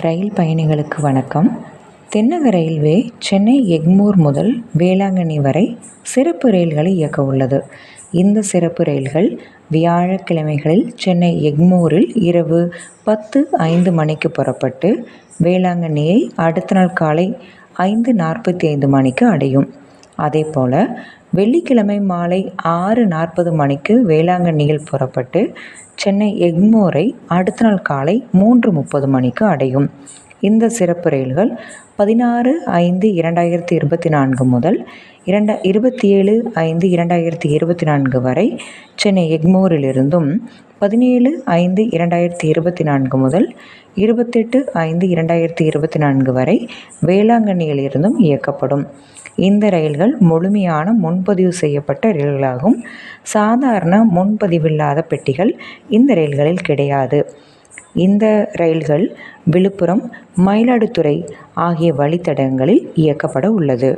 ரயில் பயணிகளுக்கு வணக்கம். தென்னக ரயில்வே சென்னை எக்மூர் முதல் வேளாங்கண்ணி வரை சிறப்பு ரயில்களை இயக்க உள்ளது. இந்த சிறப்பு ரயில்கள் வியாழக்கிழமைகளில் சென்னை எக்மூரில் இரவு பத்து ஐந்து மணிக்கு புறப்பட்டு வேளாங்கண்ணியை அடுத்த நாள் காலை ஐந்து நாற்பத்தி ஐந்து மணிக்கு அடையும். அதேபோல் வெள்ளிக்கிழமை மாலை ஆறு நாற்பது மணிக்கு வேளாங்கண்ணியில் புறப்பட்டு சென்னை எக்மோரை அடுத்த நாள் காலை மூன்று முப்பது மணிக்கு அடையும். இந்த சிறப்பு ரயில்கள் பதினாறு ஐந்து இரண்டாயிரத்தி இருபத்தி நான்கு முதல் இரண்டா இருபத்தி ஏழு ஐந்து இரண்டாயிரத்தி இருபத்தி நான்கு வரை சென்னை எக்மோரிலிருந்தும் பதினேழு ஐந்து இரண்டாயிரத்தி இருபத்தி நான்கு முதல் இருபத்தெட்டு ஐந்து இரண்டாயிரத்தி இருபத்தி நான்கு வரை வேளாங்கண்ணியிலிருந்தும் இயக்கப்படும். இந்த ரயில்கள் முழுமையான முன்பதிவு செய்யப்பட்ட ரயில்களாகும். சாதாரண முன்பதிவில்லாத பெட்டிகள் இந்த ரயில்களில் கிடையாது. இந்த ரயில்கள் விழுப்புரம் மயிலாடுதுறை ஆகிய வழித்தடங்களில் இயக்கப்பட உள்ளது.